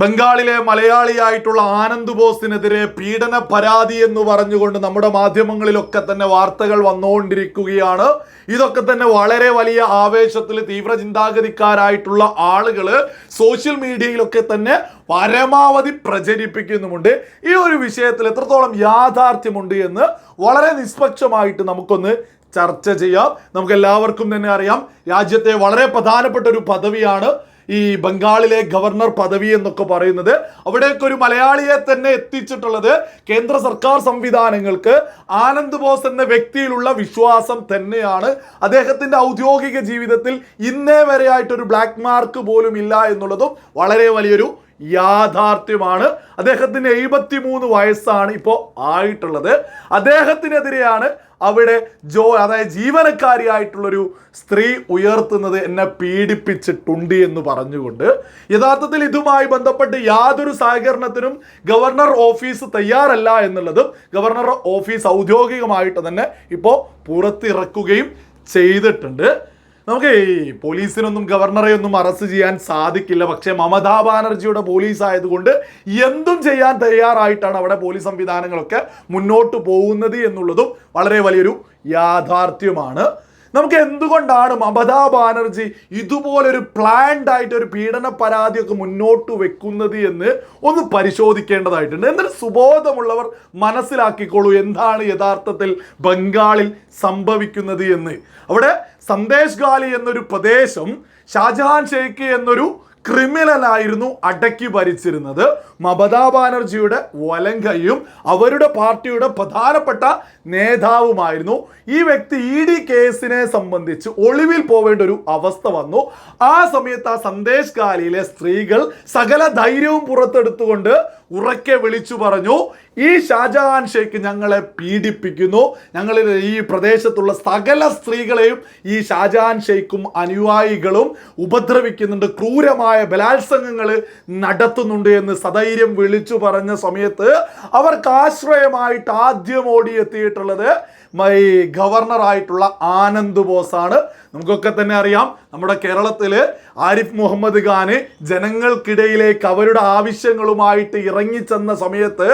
ബംഗാളിലെ മലയാളിയായിട്ടുള്ള ആനന്ദ് ബോസിനെതിരെ പീഡന പരാതി എന്ന് പറഞ്ഞുകൊണ്ട് നമ്മുടെ മാധ്യമങ്ങളിലൊക്കെ തന്നെ വാർത്തകൾ വന്നുകൊണ്ടിരിക്കുകയാണ്. ഇതൊക്കെ തന്നെ വളരെ വലിയ ആവേശത്തിൽ തീവ്ര ചിന്താഗതിക്കാരായിട്ടുള്ള ആളുകൾ സോഷ്യൽ മീഡിയയിലൊക്കെ തന്നെ പരമാവധി പ്രചരിപ്പിക്കുന്നുമുണ്ട്. ഈ ഒരു വിഷയത്തിൽ എത്രത്തോളം യാഥാർത്ഥ്യമുണ്ട് എന്ന് വളരെ നിഷ്പക്ഷമായിട്ട് നമുക്കൊന്ന് ചർച്ച ചെയ്യാം. നമുക്ക് എല്ലാവർക്കും തന്നെ അറിയാം. രാജ്യത്തെ വളരെ പ്രധാനപ്പെട്ട ഒരു പദവിയാണ് ഈ ബംഗാളിലെ ഗവർണർ പദവി എന്നൊക്കെ പറയുന്നത് അവിടേക്ക് ഒരു മലയാളിയെ തന്നെ എത്തിച്ചിട്ടുള്ളത് കേന്ദ്ര സർക്കാർ സംവിധാനങ്ങൾക്ക് ആനന്ദ് ബോസ് എന്ന വ്യക്തിയിലുള്ള വിശ്വാസം തന്നെയാണ്. അദ്ദേഹത്തിന്റെ ഔദ്യോഗിക ജീവിതത്തിൽ ഇന്നേ വരെയായിട്ടൊരു ബ്ലാക്ക് മാർക്ക് പോലും ഇല്ല എന്നുള്ളതും വളരെ വലിയൊരു യാഥാർത്ഥ്യമാണ്. അദ്ദേഹത്തിന് എഴുപത്തി മൂന്ന് വയസ്സാണ് ഇപ്പോൾ ആയിട്ടുള്ളത്. അദ്ദേഹത്തിനെതിരെയാണ് അവിടെ ജോ അതായത് ജീവനക്കാരിയായിട്ടുള്ളൊരു സ്ത്രീ ഉയർത്തുന്നത് എന്നെ പീഡിപ്പിച്ചിട്ടുണ്ട് എന്ന് പറഞ്ഞുകൊണ്ട്. യഥാർത്ഥത്തിൽ ഇതുമായി ബന്ധപ്പെട്ട് യാതൊരു സഹകരണത്തിനും ഗവർണർ ഓഫീസ് തയ്യാറല്ല എന്നുള്ളതും ഗവർണർ ഓഫീസ് ഔദ്യോഗികമായിട്ട് തന്നെ ഇപ്പോൾ പുറത്തിറക്കുകയും ചെയ്തിട്ടുണ്ട്. നമുക്ക് പോലീസിനൊന്നും ഗവർണറെ ഒന്നും അറസ്റ്റ് ചെയ്യാൻ സാധിക്കില്ല. പക്ഷേ മമതാ ബാനർജിയുടെ പോലീസ് ആയതുകൊണ്ട് എന്തും ചെയ്യാൻ തയ്യാറായിട്ടാണ് അവിടെ പോലീസ് സംവിധാനങ്ങളൊക്കെ മുന്നോട്ട് പോകുന്നത് എന്നുള്ളതും വളരെ വലിയൊരു യാഥാർത്ഥ്യമാണ്. നമുക്ക് എന്തുകൊണ്ടാണ് മമതാ ബാനർജി ഇതുപോലൊരു പ്ലാൻഡ് ആയിട്ട് ഒരു പീഡന പരാതിയൊക്കെ മുന്നോട്ട് വെക്കുന്നത് എന്ന് ഒന്ന് പരിശോധിക്കേണ്ടതായിട്ടുണ്ട്. എന്നിട്ട് സുബോധമുള്ളവർ മനസ്സിലാക്കിക്കോളൂ എന്താണ് യഥാർത്ഥത്തിൽ ബംഗാളിൽ സംഭവിക്കുന്നത് എന്ന്. അവിടെ സന്ദേശ് ഗാലി എന്നൊരു പ്രദേശം ഷാജഹാൻ ഷെയ്ഖ് എന്നൊരു ക്രിമിനൽ ആയിരുന്നു അടക്കി ഭരിച്ചിരുന്നത്. മമതാ ബാനർജിയുടെ വലങ്കയും അവരുടെ പാർട്ടിയുടെ പ്രധാനപ്പെട്ട നേതാവുമായിരുന്നു. ഈ വ്യക്തി ഇ ഡി കേസിനെ സംബന്ധിച്ച് ഒളിവിൽ പോവേണ്ട ഒരു അവസ്ഥ വന്നു. ആ സമയത്ത് ആ സന്ദേശ് ഗാലിയിലെ സ്ത്രീകൾ സകല ധൈര്യവും പുറത്തെടുത്തുകൊണ്ട് ഉറക്കെ വിളിച്ചു പറഞ്ഞു ഈ ഷാജഹാൻ ഷേഖ് ഞങ്ങളെ പീഡിപ്പിക്കുന്നു. ഞങ്ങൾ ഈ പ്രദേശത്തുള്ള സകല സ്ത്രീകളെയും ഈ ഷാജഹാൻ ഷെയ്ഖും അനുയായികളും ഉപദ്രവിക്കുന്നുണ്ട്. ക്രൂരമായ ബലാത്സംഗങ്ങൾ നടത്തുന്നുണ്ട് എന്ന് സധൈര്യം വിളിച്ചു പറഞ്ഞ സമയത്ത് അവർക്ക് ആശ്രയമായിട്ട് ആദ്യം ഓടിയെത്തിയിട്ടുള്ളത് ഗവർണറായിട്ടുള്ള ആനന്ദ് ബോസാണ്. നമുക്കൊക്കെ തന്നെ അറിയാം നമ്മുടെ കേരളത്തിൽ ആരിഫ് മുഹമ്മദ് ഖാന് ജനങ്ങൾക്കിടയിലേക്ക് അവരുടെ ആവശ്യങ്ങളുമായിട്ട് ഇറങ്ങിച്ചെന്ന സമയത്ത്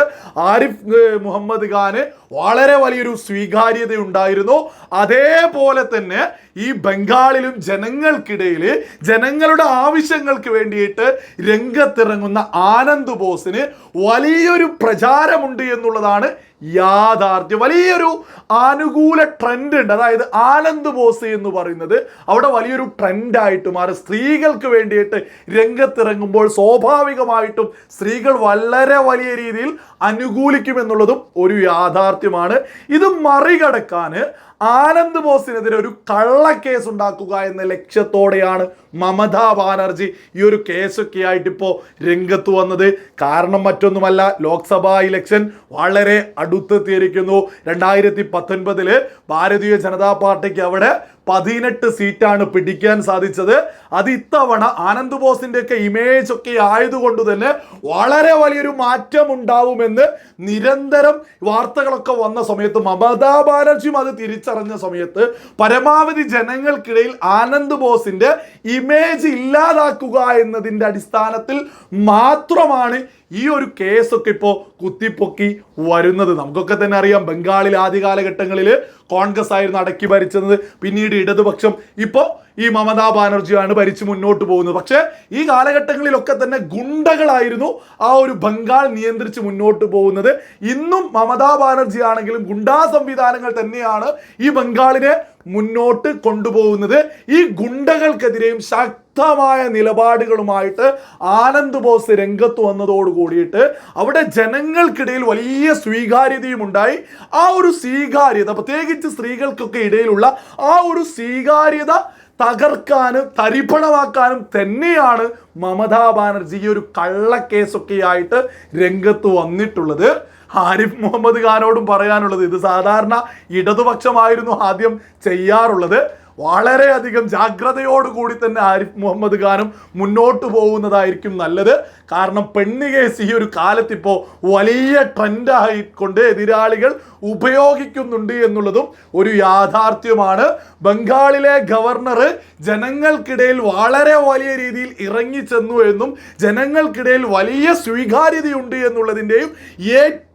ആരിഫ് മുഹമ്മദ് ഖാന് വളരെ വലിയൊരു സ്വീകാര്യത ഉണ്ടായിരുന്നു അതേപോലെ തന്നെ ഈ ബംഗാളിലും ജനങ്ങൾക്കിടയിൽ ജനങ്ങളുടെ ആവശ്യങ്ങൾക്ക് വേണ്ടിയിട്ട് രംഗത്തിറങ്ങുന്ന ആനന്ദ് ബോസിന് വലിയൊരു പ്രചാരമുണ്ട് എന്നുള്ളതാണ് യാഥാർത്ഥ്യം. വലിയൊരു ആനുകൂല ട്രെൻഡ് ഉണ്ട് അതായത് ആനന്ദ് ബോസ് എന്ന് പറയുന്നത് അവിടെ വലിയൊരു ട്രെൻഡായിട്ട് മാറി സ്ത്രീകൾക്ക് വേണ്ടിയിട്ട് രംഗത്തിറങ്ങുമ്പോൾ സ്വാഭാവികമായിട്ടും സ്ത്രീകൾ വളരെ വലിയ രീതിയിൽ അനുകൂലിക്കുമെന്നുള്ളതും ഒരു യാഥാർത്ഥ്യമാണ്. ഇത് മറികടക്കാൻ ആനന്ദ് ബോസിനെതിരെ ഒരു കള്ളക്കേസ് ഉണ്ടാക്കുക എന്ന ലക്ഷ്യത്തോടെയാണ് മമതാ ബാനർജി ഈ ഒരു കേസൊക്കെ ആയിട്ട് ഇപ്പോൾ രംഗത്ത് വന്നത്. കാരണം മറ്റൊന്നുമല്ല ലോക്സഭാ ഇലക്ഷൻ വളരെ അടുത്തെത്തിയിരിക്കുന്നു. രണ്ടായിരത്തി പത്തൊൻപതിൽ ഭാരതീയ ജനതാ പാർട്ടിക്ക് അവിടെ പതിനെട്ട് സീറ്റാണ് പിടിക്കാൻ സാധിച്ചത്. അത് ഇത്തവണ ആനന്ദ് ബോസിന്റെ ഒക്കെ ഇമേജ് ഒക്കെ ആയതുകൊണ്ട് തന്നെ വളരെ വലിയൊരു മാറ്റം ഉണ്ടാവുമെന്ന് നിരന്തരം വാർത്തകളൊക്കെ വന്ന സമയത്ത് മമതാ ബാനർജിയും അത് തിരിച്ചറിഞ്ഞ സമയത്ത് പരമാവധി ജനങ്ങൾക്കിടയിൽ ആനന്ദ് ബോസിന്റെ ഇമേജ് ഇല്ലാതാക്കുക എന്നതിന്റെ അടിസ്ഥാനത്തിൽ മാത്രമാണ് ഈ ഒരു കേസൊക്കെ ഇപ്പോൾ കുത്തിപ്പൊക്കി വരുന്നത്. നമുക്കൊക്കെ തന്നെ അറിയാം ബംഗാളിൽ ആദ്യ കാലഘട്ടങ്ങളിൽ കോൺഗ്രസ് ആയിരുന്നു അടക്കി ഭരിച്ചത്. പിന്നീട് ഇടതുപക്ഷം ഇപ്പോൾ ഈ മമതാ ബാനർജിയാണ് ഭരിച്ച് മുന്നോട്ട് പോകുന്നത്. പക്ഷേ ഈ കാലഘട്ടങ്ങളിലൊക്കെ തന്നെ ഗുണ്ടകളായിരുന്നു ആ ഒരു ബംഗാൾ നിയന്ത്രിച്ച് മുന്നോട്ട് പോകുന്നത്. ഇന്നും മമതാ ബാനർജി ആണെങ്കിലും ഗുണ്ടാ സംവിധാനങ്ങൾ തന്നെയാണ് ഈ ബംഗാളിനെ മുന്നോട്ട് കൊണ്ടുപോകുന്നത് ഈ ഗുണ്ടകൾക്കെതിരെയും ശക്തമായ നിലപാടുകളുമായിട്ട് ആനന്ദ് ബോസ് രംഗത്ത് വന്നതോട് കൂടിയിട്ട് അവിടെ ജനങ്ങൾക്കിടയിൽ വലിയ സ്വീകാര്യതയും ഉണ്ടായി ആ ഒരു സ്വീകാര്യത പ്രത്യേകിച്ച് സ്ത്രീകൾക്കൊക്കെ ഇടയിലുള്ള ആ ഒരു സ്വീകാര്യത തകർക്കാനും തരിപ്പണമാക്കാനും തന്നെയാണ് മമതാ ബാനർജി ഈ ഒരു കള്ളക്കേസൊക്കെയായിട്ട് രംഗത്ത് വന്നിട്ടുള്ളത്. ആരിഫ് മുഹമ്മദ് ഖാനോടും പറയാനുള്ളത് ഇത് സാധാരണ ഇടതുപക്ഷമായിരുന്നു ആദ്യം ചെയ്യാറുള്ളത്. വളരെയധികം ജാഗ്രതയോടുകൂടി തന്നെ ആരിഫ് മുഹമ്മദ് ഖാനും മുന്നോട്ട് പോകുന്നതായിരിക്കും നല്ലത്. കാരണം പെണ്ണ് കേസ് ഈ ഒരു കാലത്ത് ഇപ്പോൾ വലിയ ട്രെൻഡായിക്കൊണ്ട് എതിരാളികൾ ഉപയോഗിക്കുന്നുണ്ട് എന്നുള്ളതും ഒരു യാഥാർത്ഥ്യമാണ്. ബംഗാളിലെ ഗവർണർ ജനങ്ങൾക്കിടയിൽ വളരെ വലിയ രീതിയിൽ ഇറങ്ങിച്ചെന്നു എന്നും ജനങ്ങൾക്കിടയിൽ വലിയ സ്വീകാര്യതയുണ്ട് എന്നുള്ളതിന്റെയും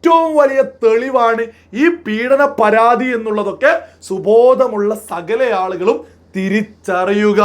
ഏറ്റവും വലിയ തെളിവാണ് ഈ പീഡന പരാതി എന്നുള്ളതൊക്കെ സുബോധമുള്ള സകല ആളുകളും തിരിച്ചറിയുക.